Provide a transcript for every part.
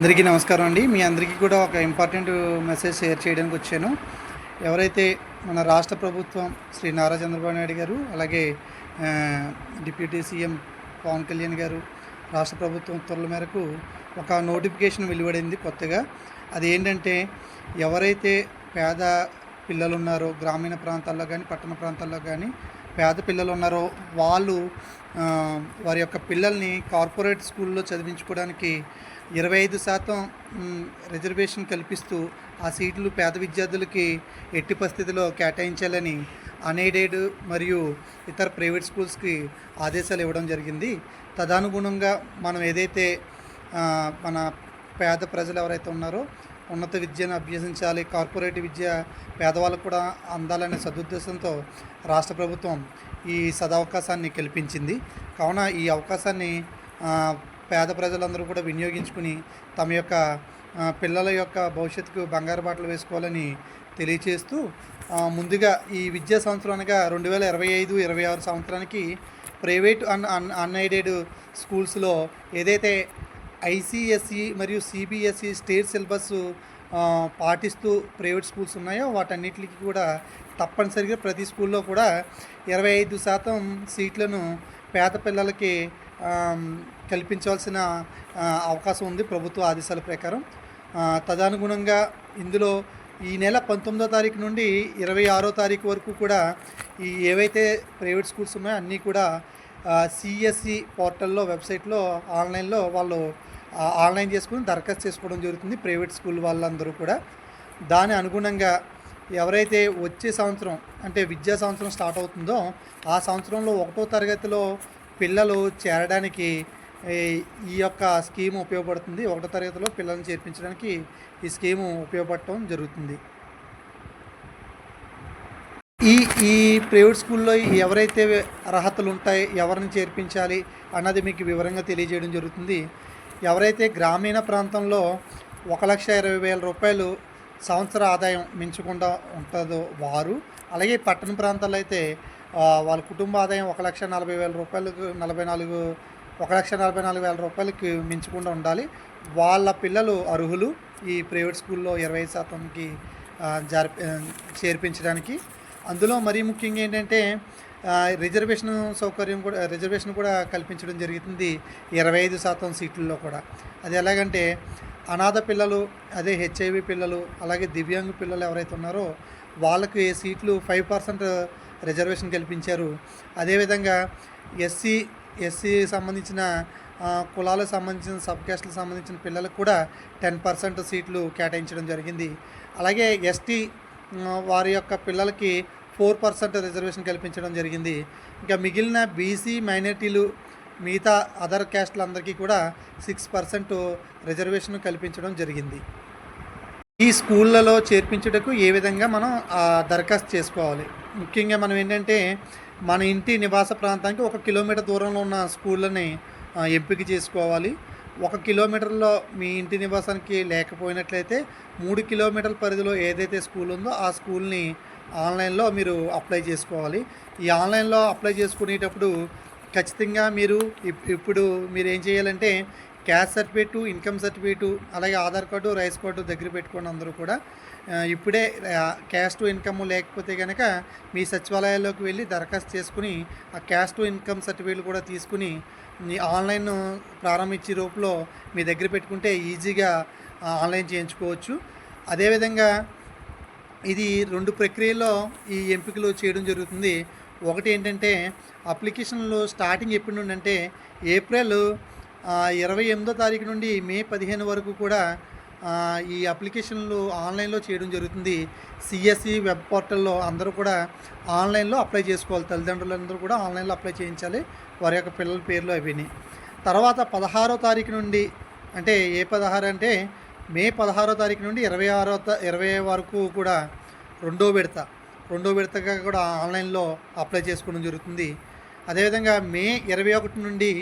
అందరికీ నమస్కారం అండి. మీ అందరికీ కూడా ఒక ఇంపార్టెంట్ మెసేజ్ షేర్ చేయడానికి వచ్చాను. ఎవరైతే మన రాష్ట్ర ప్రభుత్వం శ్రీ నారా చంద్రబాబు నాయుడు గారు అలాగే డిప్యూటీ సీఎం పవన్ కళ్యాణ్ గారు రాష్ట్ర ప్రభుత్వం ఉత్తర్వుల మేరకు ఒక నోటిఫికేషన్ వెలువడింది కొత్తగా. అది ఏంటంటే ఎవరైతే పేద పిల్లలు ఉన్నారో గ్రామీణ ప్రాంతాల్లో కానీ పట్టణ ప్రాంతాల్లో కానీ పేద పిల్లలు ఉన్నారో వాళ్ళు వారి యొక్క పిల్లల్ని కార్పొరేట్ స్కూల్లో చదివించుకోవడానికి ఇరవై ఐదు శాతం రిజర్వేషన్ కల్పిస్తూ ఆ సీట్లు పేద విద్యార్థులకి ఎట్టి పరిస్థితిలో కేటాయించాలని అన్ఎయిడెడ్ మరియు ఇతర ప్రైవేట్ స్కూల్స్కి ఆదేశాలు ఇవ్వడం జరిగింది. తదనుగుణంగా మనం ఏదైతే మన పేద ప్రజలు ఎవరైతే ఉన్నారో ఉన్నత విద్యను అభ్యసించాలి కార్పొరేట్ విద్య పేదవాళ్ళకు కూడా అందాలనే సదుద్దేశంతో రాష్ట్ర ప్రభుత్వం ఈ సదవకాశాన్ని కల్పించింది. కావున ఈ అవకాశాన్ని పేద ప్రజలందరూ కూడా వినియోగించుకుని తమ యొక్క పిల్లల యొక్క భవిష్యత్తుకు బంగారు బాటలు వేసుకోవాలని తెలియచేస్తూ ముందుగా ఈ విద్యా సంవత్సరం అనగా రెండు వేల ఇరవై ఐదు ఇరవై ఆరు సంవత్సరానికి ప్రైవేట్ అన్ అన్ అన్ఎయిడెడ్ స్కూల్స్లో ఏదైతే ఐసిఎస్సి మరియు సిబిఎస్ఈ స్టేట్ సిలబస్ పాటిస్తూ ప్రైవేట్ స్కూల్స్ ఉన్నాయో వాటన్నిటికి కూడా తప్పనిసరిగా ప్రతి స్కూల్లో కూడా ఇరవై ఐదు శాతం సీట్లను పేద పిల్లలకి కల్పించవలసిన అవకాశం ఉంది ప్రభుత్వ ఆదేశాల ప్రకారం. తదనుగుణంగా ఇందులో ఈ నెల పంతొమ్మిదో తారీఖు నుండి ఇరవై ఆరో తారీఖు వరకు కూడా ఈ ఏవైతే ప్రైవేట్ స్కూల్స్ ఉన్నాయో అన్నీ కూడా సిఎస్సి పోర్టల్లో వెబ్సైట్లో ఆన్లైన్లో వాళ్ళు ఆన్లైన్ చేసుకుని దరఖాస్తు చేసుకోవడం జరుగుతుంది ప్రైవేట్ స్కూల్ వాళ్ళందరూ కూడా. దాని అనుగుణంగా ఎవరైతే వచ్చే సంవత్సరం అంటే విద్యా సంవత్సరం స్టార్ట్ అవుతుందో ఆ సంవత్సరంలో ఒకటో తరగతిలో పిల్లలు చేరడానికి ఈ ఈ యొక్క స్కీమ్ ఉపయోగపడుతుంది. ఒకటో తరగతిలో పిల్లల్ని చేర్పించడానికి ఈ స్కీము ఉపయోగపడటం జరుగుతుంది. ఈ ఈ ప్రైవేట్ స్కూల్లో ఎవరైతే అర్హతలు ఉంటాయి ఎవరిని చేర్పించాలి అన్నది మీకు వివరంగా తెలియజేయడం జరుగుతుంది. ఎవరైతే గ్రామీణ ప్రాంతంలో ఒక లక్ష ఇరవై వేల రూపాయలు సంవత్సర ఆదాయం మించకుండా ఉంటుందో వారు అలాగే పట్టణ ప్రాంతాల్లో అయితే వాళ్ళ కుటుంబ ఆదాయం ఒక లక్ష నలభై వేల రూపాయలకు నలభై నాలుగు ఒక లక్ష నలభై నాలుగు వేల రూపాయలకి మించకుండా ఉండాలి. వాళ్ళ పిల్లలు అర్హులు ఈ ప్రైవేట్ స్కూల్లో ఇరవై ఐదు శాతంకి ఆ, జరిపి చేర్పించడానికి. అందులో మరీ ముఖ్యంగా ఏంటంటే రిజర్వేషన్ సౌకర్యం కూడా రిజర్వేషన్ కూడా కల్పించడం జరుగుతుంది ఇరవై ఐదు శాతం సీట్లలో కూడా. అది ఎలాగంటే అనాథ పిల్లలు అదే హెచ్ఐవి పిల్లలు అలాగే దివ్యాంగ పిల్లలు ఎవరైతే ఉన్నారో వాళ్ళకి సీట్లు ఫైవ్ పర్సెంట్ రిజర్వేషన్ కల్పించారు. అదేవిధంగా ఎస్సీ ఎస్సీ సంబంధించిన కులాలకు సంబంధించిన సబ్ క్యాస్ట్లకు సంబంధించిన పిల్లలకు కూడా టెన్ పర్సెంట్ సీట్లు కేటాయించడం జరిగింది. అలాగే ఎస్టీ వారి యొక్క పిల్లలకి ఫోర్ పర్సెంట్ రిజర్వేషన్ కల్పించడం జరిగింది. ఇంకా మిగిలిన బీసీ మైనార్టీలు మిగతా అదర్ క్యాస్ట్లందరికీ కూడా సిక్స్ పర్సెంట్ రిజర్వేషన్ కల్పించడం జరిగింది. ఈ స్కూళ్ళలో చేర్పించుటకు ఏ విధంగా మనం దరఖాస్తు చేసుకోవాలి? ముఖ్యంగా మనం ఏంటంటే మన ఇంటి నివాస ప్రాంతానికి ఒక కిలోమీటర్ దూరంలో ఉన్న స్కూళ్ళని ఎంపిక చేసుకోవాలి. ఒక కిలోమీటర్లో మీ ఇంటి నివాసానికి లేకపోయినట్లయితే మూడు కిలోమీటర్ల పరిధిలో ఏదైతే స్కూల్ ఉందో ఆ స్కూల్ని ఆన్లైన్లో మీరు అప్లై చేసుకోవాలి. ఈ ఆన్లైన్లో అప్లై చేసుకునేటప్పుడు ఖచ్చితంగా మీరు ఇప్- ఇప్పుడు మీరు ఏం చేయాలంటే క్యాస్ట్ సర్టిఫికేటు ఇన్కమ్ సర్టిఫికేటు అలాగే ఆధార్ కార్డు రైస్ కార్డు దగ్గర పెట్టుకోండి అందరూ కూడా ఇప్పుడే ఇప్పుడే క్యాస్ట్ ఇన్కమ్ లేకపోతే కనుక మీ సచివాలయాల్లోకి వెళ్ళి దరఖాస్తు చేసుకుని ఆ క్యాస్ట్ ఇన్కమ్ సర్టిఫికేట్ కూడా తీసుకుని ఆన్లైన్ ప్రారంభించే రూపంలో మీ దగ్గర పెట్టుకుంటే ఈజీగా ఆన్లైన్ చేయించుకోవచ్చు. అదేవిధంగా ఇది రెండు ప్రక్రియల్లో ఈ ఎంపికలు చేయడం జరుగుతుంది. ఒకటి ఏంటంటే అప్లికేషన్లు స్టార్టింగ్ ఎప్పటి నుండి అంటే ఏప్రిల్ ఇరవై ఎనిమిదో తారీఖు నుండి మే పదిహేను వరకు కూడా ఈ అప్లికేషన్లు ఆన్లైన్లో చేయడం జరుగుతుంది. సిఎస్సి వెబ్ పోర్టల్లో అందరూ కూడా ఆన్లైన్లో అప్లై చేసుకోవాలి. తల్లిదండ్రులందరూ కూడా ఆన్లైన్లో అప్లై చేయించాలి. వారి యొక్క పిల్లల పేర్లు అవిని తర్వాత పదహారో తారీఖు నుండి అంటే ఏ పదహారు అంటే మే పదహారో తారీఖు నుండి ఇరవై ఆరో ఇరవై వరకు కూడా రెండో విడత. రెండో విడతగా కూడా ఆన్లైన్లో అప్లై చేసుకోవడం జరుగుతుంది. అదేవిధంగా మే ఇరవై ఒకటి నుండి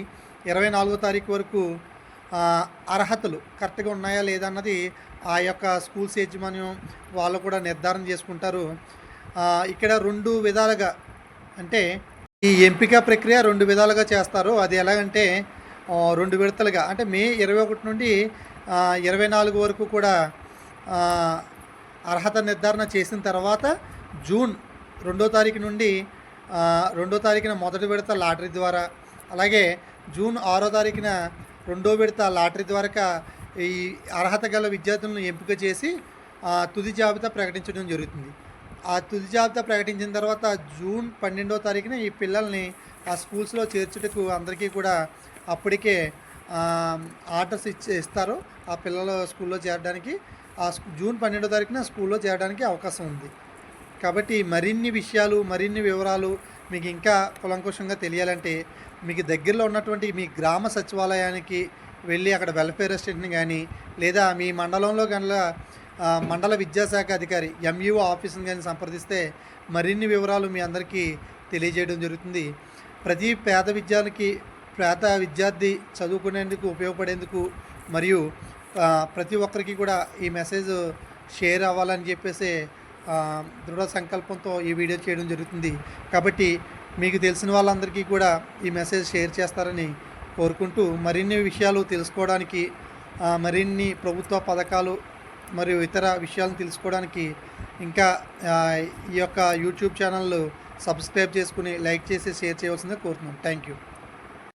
ఇరవై నాలుగో తారీఖు వరకు అర్హతలు కరెక్ట్గా ఉన్నాయా లేదా అన్నది ఆ యొక్క స్కూల్స్ యాజమాన్యం వాళ్ళు కూడా నిర్ధారణ చేసుకుంటారు. ఇక్కడ రెండు విధాలుగా అంటే ఈ ఎంపిక ప్రక్రియ రెండు విధాలుగా చేస్తారు. అది ఎలాగంటే రెండు విడతలుగా అంటే మే ఇరవై ఒకటి నుండి ఇరవై నాలుగు వరకు కూడా అర్హత నిర్ధారణ చేసిన తర్వాత జూన్ రెండో తారీఖు నుండి రెండో తారీఖున మొదటి విడత లాటరీ ద్వారా అలాగే జూన్ ఆరో తారీఖున రెండో విడత లాటరీ ద్వారా ఈ అర్హత గల విద్యార్థులను ఎంపిక చేసి ఆ, తుది జాబితా ప్రకటించడం జరుగుతుంది. ఆ తుది జాబితా ప్రకటించిన తర్వాత జూన్ పన్నెండో తారీఖున ఈ పిల్లల్ని ఆ స్కూల్స్లో చేర్చుటకు అందరికీ కూడా అప్పటికే ఆర్డర్స్ ఇచ్చి ఇస్తారు ఆ పిల్లల స్కూల్లో చేరడానికి. ఆ జూన్ పన్నెండో తారీఖున స్కూల్లో చేరడానికి అవకాశం ఉంది. కాబట్టి మరిన్ని విషయాలు మరిన్ని వివరాలు మీకు ఇంకా కులంకుషంగా తెలియాలంటే మీకు దగ్గరలో ఉన్నటువంటి మీ గ్రామ సచివాలయానికి వెళ్ళి అక్కడ వెల్ఫేర్ అసిస్టెంట్ని కానీ లేదా మీ మండలంలో కనుక మండల విద్యాశాఖ అధికారి ఎంఈఓ ఆఫీస్ని కానీ సంప్రదిస్తే మరిన్ని వివరాలు మీ అందరికీ తెలియజేయడం జరుగుతుంది. ప్రతి పేద విద్యానికి పేద విద్యార్థి చదువుకునేందుకు ఉపయోగపడేందుకు మరియు ప్రతి ఒక్కరికి కూడా ఈ మెసేజ్ షేర్ అవ్వాలని చెప్పేసి దృఢ సంకల్పంతో ఈ వీడియో చేయడం జరుగుతుంది. కాబట్టి మీకు తెలిసిన వాళ్ళందరికీ కూడా ఈ మెసేజ్ షేర్ చేస్తారని కోరుకుంటూ మరిన్ని విషయాలు తెలుసుకోవడానికి మరిన్ని ప్రభుత్వ పథకాలు మరియు ఇతర విషయాలను తెలుసుకోవడానికి ఇంకా ఈ యొక్క యూట్యూబ్ ఛానల్ సబ్స్క్రైబ్ చేసుకుని లైక్ చేసి షేర్ చేయవలసిందిగా కోరుతున్నాను థ్యాంక్ యూ.